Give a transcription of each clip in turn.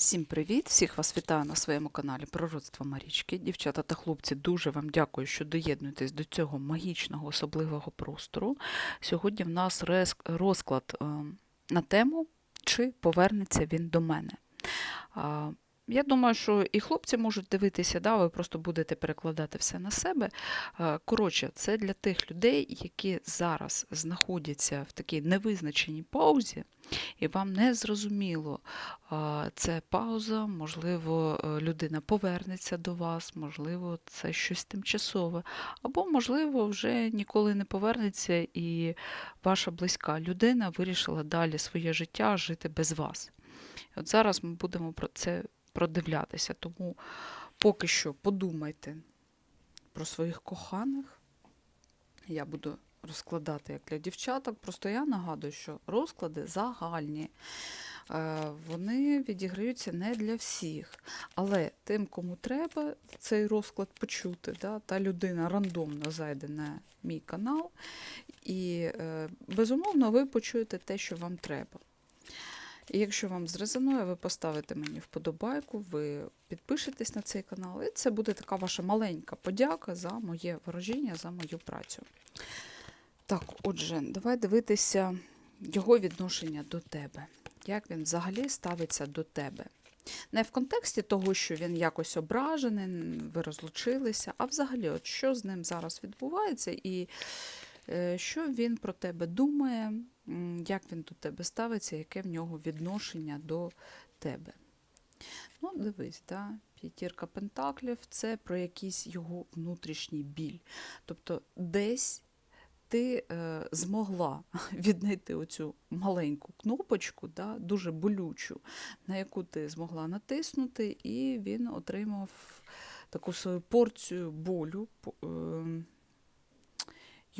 Всім привіт! Всіх вас вітаю на своєму каналі Пророцтво Марічки. Дівчата та хлопці, дуже вам дякую, що доєднуєтесь до цього магічного особливого простору. Сьогодні в нас розклад е, на тему, чи повернеться він до мене. Я думаю, що і хлопці можуть дивитися, да, ви просто будете перекладати все на себе. Коротше, це для тих людей, які зараз знаходяться в такій невизначеній паузі, і вам не зрозуміло, це пауза, можливо, е, людина повернеться до вас, можливо, це щось тимчасове, або, можливо, вже ніколи не повернеться, і ваша близька людина вирішила далі своє життя жити без вас. От зараз ми будемо про це продивлятися, тому поки що подумайте про своїх коханих. Я буду розкладати як для дівчаток. Просто я нагадую, що розклади загальні. Е, Вони відіграються не для всіх. Але тим, кому треба цей розклад почути, да, та людина рандомно зайде на мій канал, і е, безумовно ви почуєте те, що вам треба. І якщо вам зрезонує, ви поставите мені вподобайку, ви підпишетесь на цей канал, і це буде така ваша маленька подяка за моє ворожіння, за мою працю. Так, отже, давай дивитися його відношення до тебе. Як він взагалі ставиться до тебе. Не в контексті того, що він якось ображений, ви розлучилися, а взагалі, от що з ним зараз відбувається, і е, що він про тебе думає, як він до тебе ставиться, яке в нього відношення до тебе. Ну, дивись, да? п'ятірка пентаклів це про якийсь його внутрішній біль. Тобто десь ти е, змогла віднайти оцю маленьку кнопочку, да, дуже болючу, на яку ти змогла натиснути, і він отримав таку свою порцію болю. ем,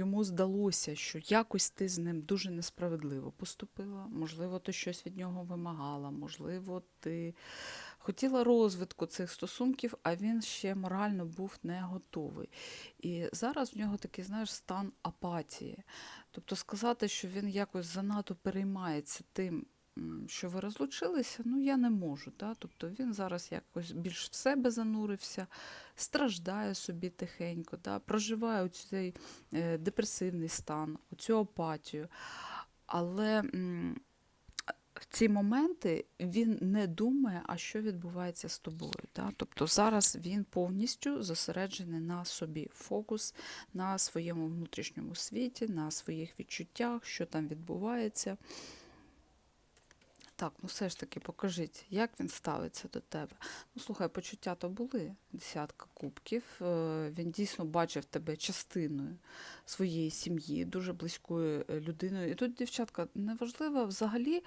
Йому здалося, що якось ти з ним дуже несправедливо поступила. Можливо, ти щось від нього вимагала, можливо, ти хотіла розвитку цих стосунків, а він ще морально був не готовий. І зараз в нього такий, знаєш, стан апатії. Тобто сказати, що він якось занадто переймається тим, що ви розлучилися, ну я не можу. Да? Тобто він зараз якось більш в себе занурився, страждає собі тихенько, да? проживає цей е, депресивний стан, цю апатію. Але в ці моменти він не думає, а що відбувається з тобою. Да? Тобто зараз він повністю зосереджений на собі, фокус на своєму внутрішньому світі, на своїх відчуттях, що там відбувається. Так, ну все ж таки покажіть, як він ставиться до тебе. Ну, слухай, почуття то були, десятка кубків. Е, Він дійсно бачив тебе частиною своєї сім'ї, дуже близькою е, людиною. І тут, дівчатка, неважливо взагалі,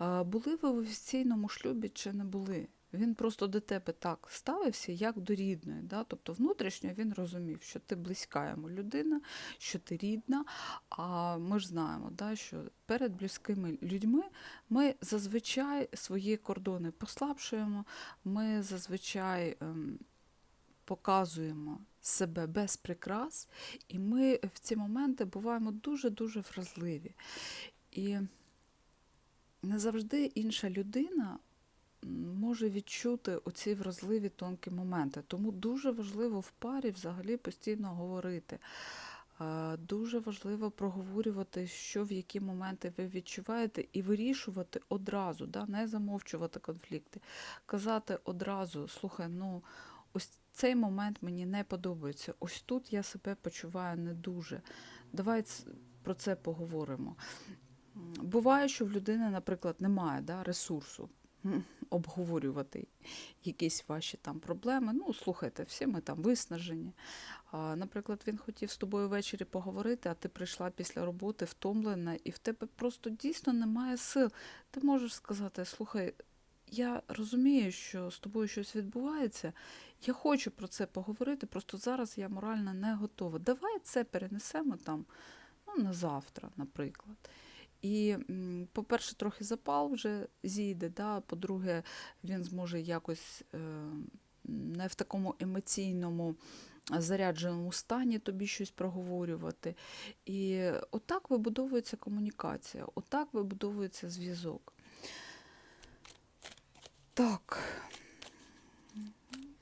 були ви в офіційному шлюбі чи не були. Він просто до тебе так ставився, як до рідної. Да? Тобто внутрішньо він розумів, що ти близька йому людина, що ти рідна. А ми ж знаємо, да, що перед близькими людьми ми зазвичай свої кордони послабшуємо, ми зазвичай ем, показуємо себе без прикрас, і ми в ці моменти буваємо дуже-дуже вразливі. І не завжди інша людина може відчути оці вразливі тонкі моменти. Тому дуже важливо в парі взагалі постійно говорити. Е, Дуже важливо проговорювати, що в які моменти ви відчуваєте, і вирішувати одразу, да, не замовчувати конфлікти. Казати одразу, слухай, ну ось цей момент мені не подобається. Ось тут я себе почуваю не дуже. Давай про це поговоримо. Буває, що в людини, наприклад, немає да, ресурсу обговорювати якісь ваші там проблеми. Ну, слухайте, всі ми там виснажені. Наприклад, він хотів з тобою ввечері поговорити, а ти прийшла після роботи втомлена, і в тебе просто дійсно немає сил. Ти можеш сказати: слухай, я розумію, що з тобою щось відбувається. Я хочу про це поговорити, просто зараз я морально не готова. Давай це перенесемо там ну, на завтра, наприклад. І, по-перше, трохи запал вже зійде, да? по-друге, він зможе якось е, не в такому емоційному зарядженому стані тобі щось проговорювати. І отак вибудовується комунікація, отак вибудовується зв'язок. Так.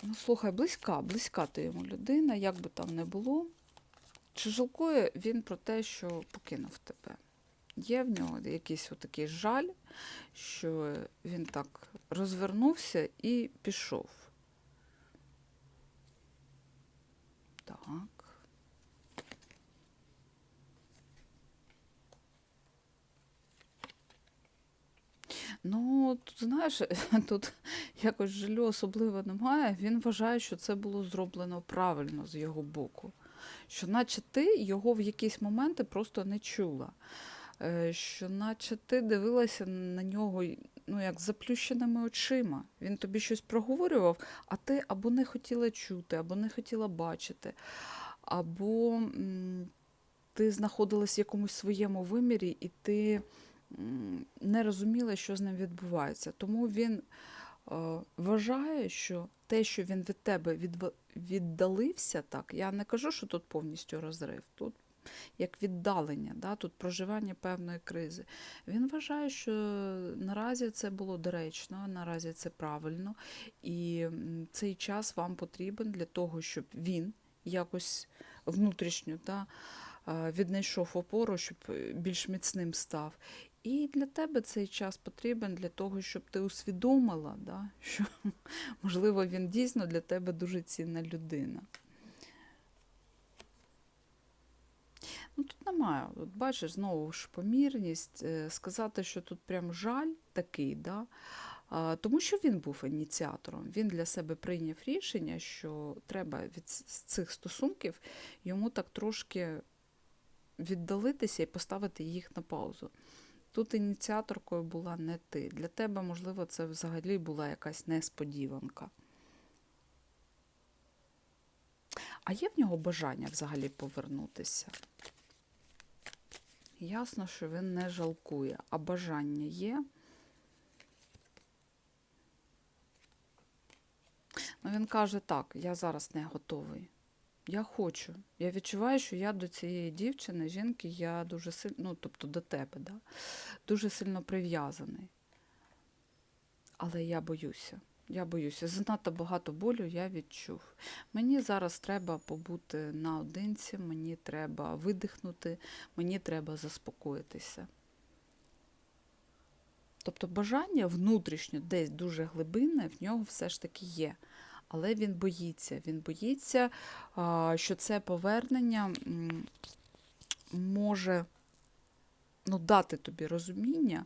Ну, слухай, близька, близька ти йому людина, як би там не було. Чи жалкує він про те, що покинув тебе? Є в нього якийсь отакий жаль, що він так розвернувся і пішов. Так. Ну, тут, знаєш, тут якось жалю особливо немає. Він вважає, що це було зроблено правильно з його боку. Що наче ти його в якісь моменти просто не чула. Е, Що наче ти дивилася на нього ну, як заплющеними очима. Він тобі щось проговорював, а ти або не хотіла чути, або не хотіла бачити, або ти знаходилась в якомусь своєму вимірі, і ти не розуміла, що з ним відбувається. Тому він е, вважає, що те, що він від тебе віддалився, так, я не кажу, що тут повністю розрив, тут як віддалення, да, тут проживання певної кризи. Він вважає, що наразі це було доречно, наразі це правильно, і цей час вам потрібен для того, щоб він якось внутрішньо да, віднайшов опору, щоб е, більш міцним став. І для тебе цей час потрібен для того, щоб ти усвідомила, да, що, можливо, він дійсно для тебе дуже цінна людина. Ну, тут немає. От бачиш, знову ж помірність. Е, Сказати, що тут прям жаль такий, да? тому що він був ініціатором. Він для себе прийняв рішення, що треба від цих стосунків йому так трошки віддалитися і поставити їх на паузу. Тут ініціаторкою була не ти. Для тебе, можливо, це взагалі була якась несподіванка. А є в нього бажання взагалі повернутися? Ясно, що він не жалкує, а бажання є. Ну, він каже, так, я зараз не готовий. Я хочу. Я відчуваю, що я до цієї дівчини, жінки, я дуже сильно, ну, тобто до тебе, да? дуже сильно прив'язаний. Але я боюся. Я боюся. Занадто багато болю я відчув. Мені зараз треба побути наодинці, мені треба видихнути, мені треба заспокоїтися. Тобто бажання внутрішньо, десь дуже глибинне, в нього все ж таки є. Але він боїться. Він боїться, що це повернення може ну, дати тобі розуміння,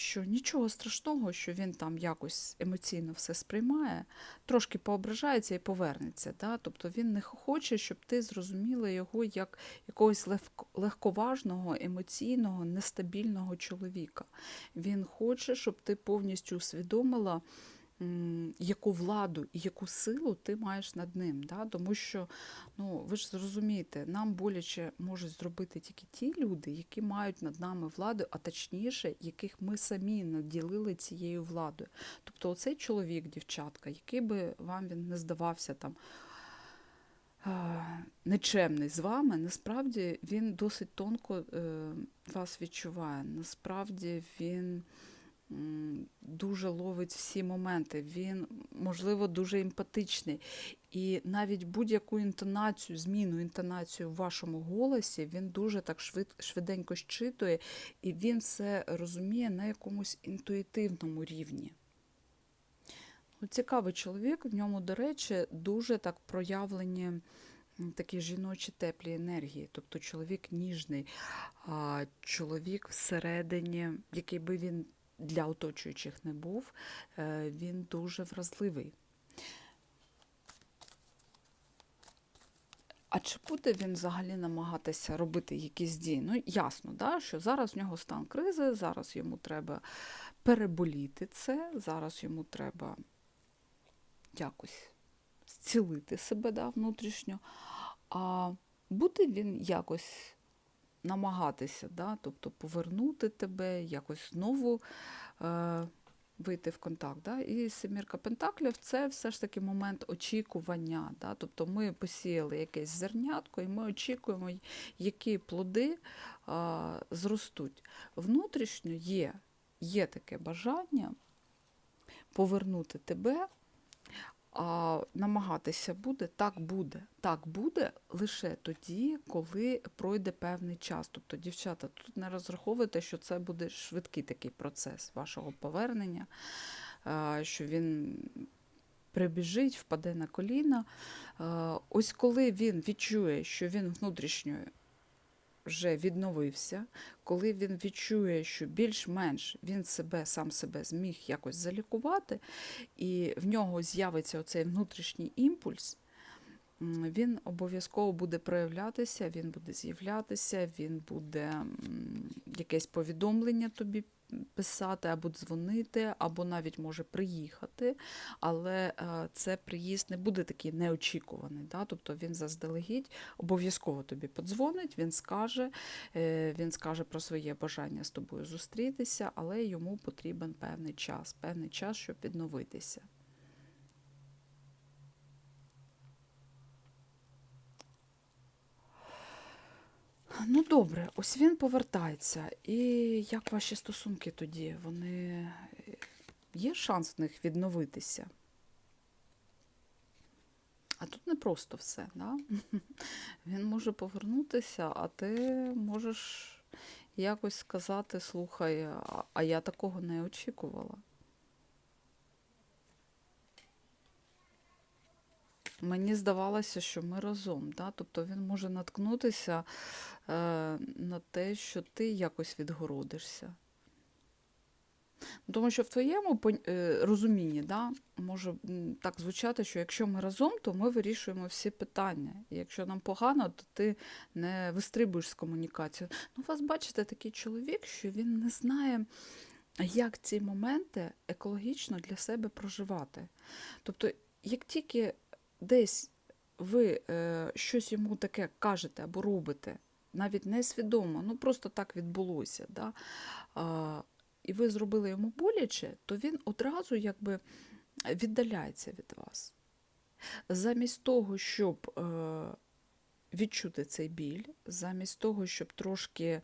що нічого страшного, що він там якось емоційно все сприймає, трошки поображається і повернеться. Да? Тобто він не хоче, щоб ти зрозуміла його як якогось легко- легковажного, емоційного, нестабільного чоловіка. Він хоче, щоб ти повністю усвідомила, яку владу і яку силу ти маєш над ним. Да? Тому що, ну, ви ж зрозумієте, нам боляче можуть зробити тільки ті люди, які мають над нами владу, а точніше, яких ми самі наділили цією владою. Тобто, оцей чоловік, дівчатка, який би вам він не здавався там. Нечемний з вами, насправді він досить тонко е, вас відчуває. Насправді він дуже ловить всі моменти. Він, можливо, дуже емпатичний. І навіть будь-яку інтонацію, зміну інтонацію в вашому голосі, він дуже так швид, швиденько щитує, і він все розуміє на якомусь інтуїтивному рівні. Ну, Цікавий чоловік, в ньому, до речі, дуже так проявлені такі жіночі теплі енергії. Тобто чоловік ніжний, чоловік всередині, який би він для оточуючих не був, е, він дуже вразливий. А чи буде він взагалі намагатися робити якісь дії? Ну, ясно, да, що зараз в нього стан кризи, зараз йому треба переболіти це, зараз йому треба якось зцілити себе да, внутрішньо. А буде він якось намагатися, да, тобто повернути тебе, якось знову е, вийти в контакт. Да? І семірка пентаклів це все ж таки момент очікування. Да? Тобто ми посіяли якесь зернятко, і ми очікуємо, які плоди а, зростуть. Внутрішньо є, є таке бажання повернути тебе, а намагатися буде, так буде. Так буде лише тоді, коли пройде певний час. Тобто, дівчата, тут не розраховуйте, що це буде швидкий такий процес вашого повернення, а, що він прибіжить, впаде на коліна. Ось коли він відчує, що він внутрішньо вже відновився, коли він відчує, що більш-менш він себе сам себе зміг якось залікувати, і в нього з'явиться оцей внутрішній імпульс, він обов'язково буде проявлятися, він буде з'являтися, він буде якесь повідомлення тобі писати або дзвонити, або навіть може приїхати, але е, це приїзд не буде такий неочікуваний. Да? Тобто він заздалегідь обов'язково тобі подзвонить, він скаже, е, він скаже про своє бажання з тобою зустрітися, але йому потрібен певний час, певний час, щоб відновитися. Ну добре, ось він повертається. І як ваші стосунки тоді? Вони е, є шанс в них відновитися? А тут не просто все, да? Він може повернутися, а ти можеш якось сказати: слухай, а- а я такого не очікувала. Мені здавалося, що ми разом. Да? Тобто він може наткнутися е, на те, що ти якось відгородишся. Тому що в твоєму е, розумінні да, може так звучати, що якщо ми разом, то ми вирішуємо всі питання. І якщо нам погано, то ти не вистрибуєш з комунікацією. Ну, у вас бачите такий чоловік, що він не знає, як ці моменти екологічно для себе проживати. Тобто, як тільки десь ви е, щось йому таке кажете або робите, навіть несвідомо, ну просто так відбулося, да? а, і ви зробили йому боляче, то він одразу якби віддаляється від вас. Замість того, щоб е, відчути цей біль, замість того, щоб трошки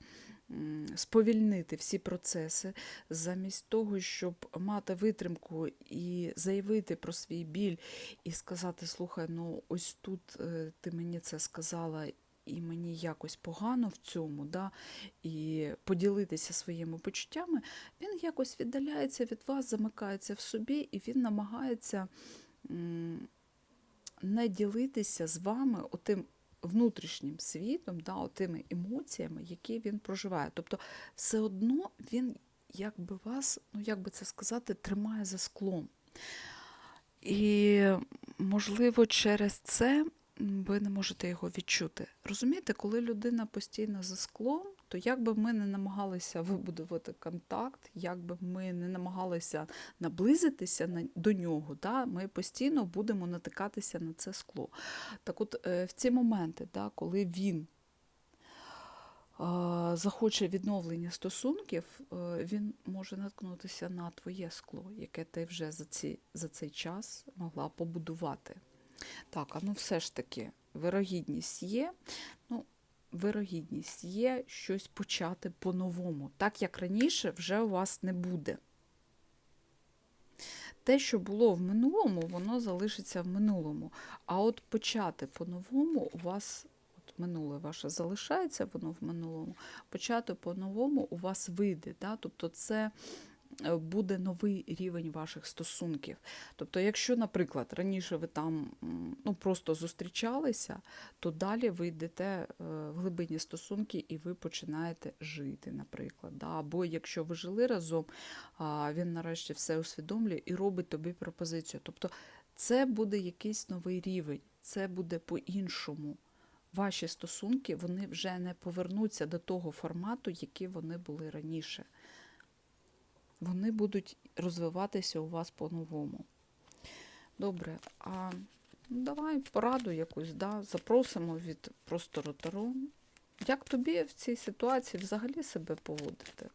сповільнити всі процеси, замість того, щоб мати витримку і заявити про свій біль, і сказати: слухай, ну ось тут е, ти мені це сказала. І мені якось погано в цьому, да, і поділитися своїми почуттями, він якось віддаляється від вас, замикається в собі, і він намагається не ділитися з вами отим внутрішнім світом, да, тими емоціями, які він проживає. Тобто, все одно він якби вас, ну як би це сказати, тримає за склом. І, можливо, через це ви не можете його відчути. Розумієте, коли людина постійно за склом, то як би ми не намагалися вибудувати контакт, як би ми не намагалися наблизитися на- до нього, да, ми постійно будемо натикатися на це скло. Так от е, в ці моменти, да, коли він захоче відновлення стосунків, е, він може наткнутися на твоє скло, яке ти вже за, ці, за цей час могла побудувати. Так, а ну все ж таки, вирогідність є. Ну, вирогідність є щось почати по-новому. Так як раніше, вже у вас не буде. Те, що було в минулому, воно залишиться в минулому. А от почати по-новому у вас, от минуле ваше залишається, воно в минулому, почати по-новому у вас вийде. Да? Тобто це буде новий рівень ваших стосунків. Тобто, якщо, наприклад, раніше ви там ну, просто зустрічалися, то далі ви йдете е, в глибинні стосунки і ви починаєте жити, наприклад. Да? Або якщо ви жили разом, він нарешті все усвідомлює і робить тобі пропозицію. Тобто це буде якийсь новий рівень, це буде по-іншому. Ваші стосунки вони вже не повернуться до того формату, який вони були раніше. Вони будуть розвиватися у вас по-новому. Добре, а ну, давай пораду якусь, да, запросимо від простору Таро. Як тобі в цій ситуації взагалі себе поводити?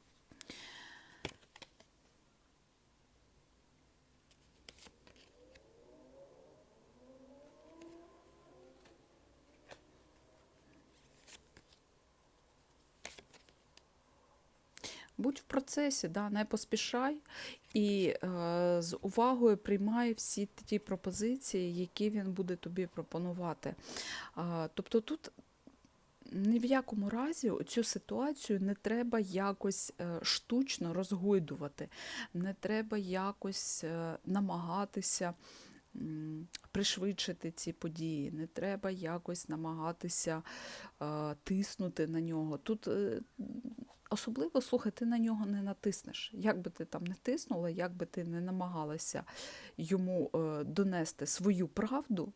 Будь в процесі, да, не поспішай і е, з увагою приймає всі ті пропозиції, які він буде тобі пропонувати. А, тобто тут ні в якому разі цю ситуацію не треба якось е, штучно розгойдувати, не треба якось е, намагатися пришвидшити ці події, не треба якось намагатися е, тиснути на нього. Тут е, особливо, слухай, ти на нього не натиснеш. Як би ти там не тиснула, як би ти не намагалася йому е, донести свою правду,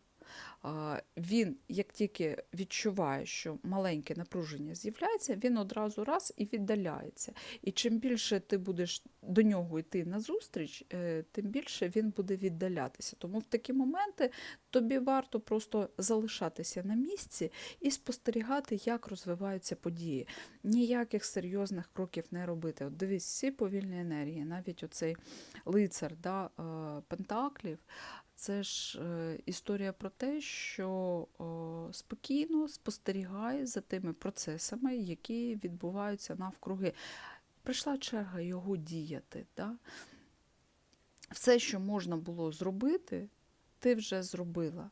він, як тільки відчуває, що маленьке напруження з'являється, він одразу раз і віддаляється. І чим більше ти будеш до нього йти назустріч, е, тим більше він буде віддалятися. Тому в такі моменти тобі варто просто залишатися на місці і спостерігати, як розвиваються події. Ніяких серйозних кроків не робити. От дивись, всі повільні енергії, навіть оцей лицар да, е, Пентаклів. Це ж е, історія про те, що о, спокійно спостерігай за тими процесами, які відбуваються навкруги. Прийшла черга його діяти. Да? Все, що можна було зробити, ти вже зробила.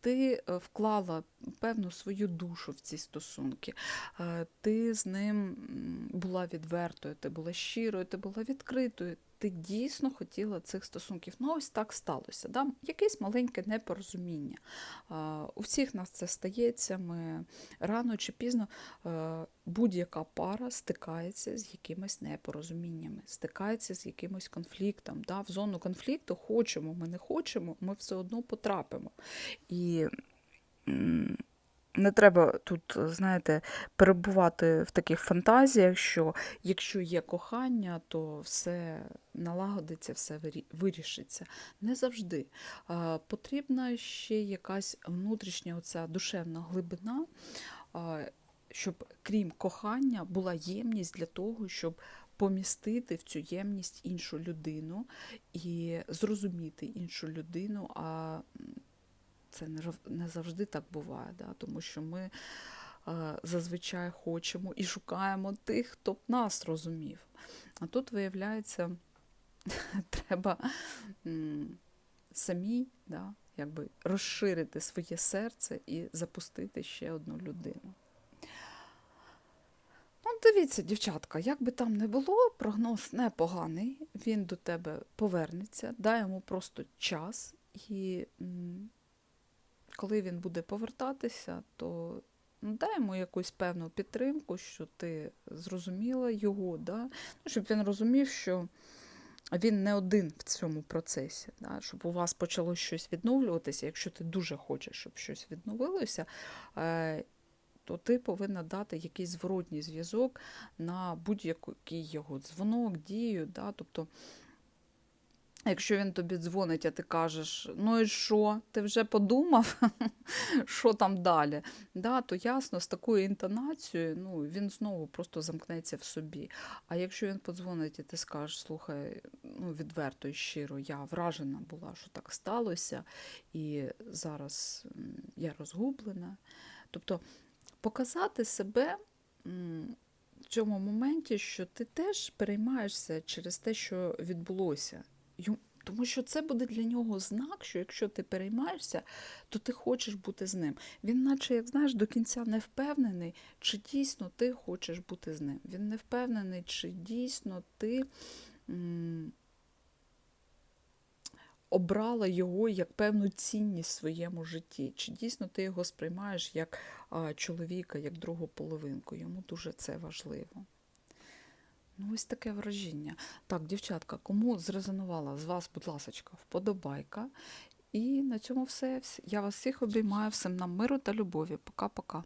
Ти е, вклала певну свою душу в ці стосунки. Е, Ти з ним була відвертою, ти була щирою, ти була відкритою. Ти дійсно хотіла цих стосунків. Ну, ось так сталося. Да? Якесь маленьке непорозуміння. У всіх нас це стається. Ми рано чи пізно е, будь-яка пара стикається з якимись непорозуміннями, стикається з якимось конфліктом. Да? В зону конфлікту хочемо, ми не хочемо, ми все одно потрапимо. І не треба тут, знаєте, перебувати в таких фантазіях, що якщо є кохання, то все налагодиться, все вирішиться. Не завжди. Потрібна ще якась внутрішня оця душевна глибина, щоб крім кохання була ємність для того, щоб помістити в цю ємність іншу людину і зрозуміти іншу людину. А це не завжди так буває, да? тому що ми е, зазвичай хочемо і шукаємо тих, хто б нас розумів. А тут, виявляється, треба м, самій да, якби розширити своє серце і запустити ще одну людину. Ну, дивіться, дівчатка, як би там не було, прогноз непоганий, він до тебе повернеться, дай йому просто час, і коли він буде повертатися, то дай йому якусь певну підтримку, що ти зрозуміла його, да? ну, щоб він розумів, що він не один в цьому процесі, да? щоб у вас почало щось відновлюватися, якщо ти дуже хочеш, щоб щось відновилося. Е, то ти повинна дати якийсь зворотній зв'язок на будь-який його дзвонок, дію. Да? Тобто, якщо він тобі дзвонить, а ти кажеш, ну і що, ти вже подумав, що там далі, да, то ясно, з такою інтонацією ну, він знову просто замкнеться в собі. А якщо він подзвонить і ти скажеш, слухай, ну, відверто і щиро, я вражена була, що так сталося, і зараз я розгублена. Тобто показати себе в цьому моменті, що ти теж переймаєшся через те, що відбулося. Тому що це буде для нього знак, що якщо ти переймаєшся, то ти хочеш бути з ним. Він, наче, як знаєш, до кінця не впевнений, чи дійсно ти хочеш бути з ним. Він не впевнений, чи дійсно ти обрала його як певну цінність в своєму житті. Чи дійсно ти його сприймаєш як чоловіка, як другу половинку. Йому дуже це важливо. Ну, ось таке враження. Так, дівчатка, кому зрезонувала з вас, будь ласка, вподобайка. І на цьому все. Я вас всіх обіймаю, всім нам миру та любові. Пока-пока.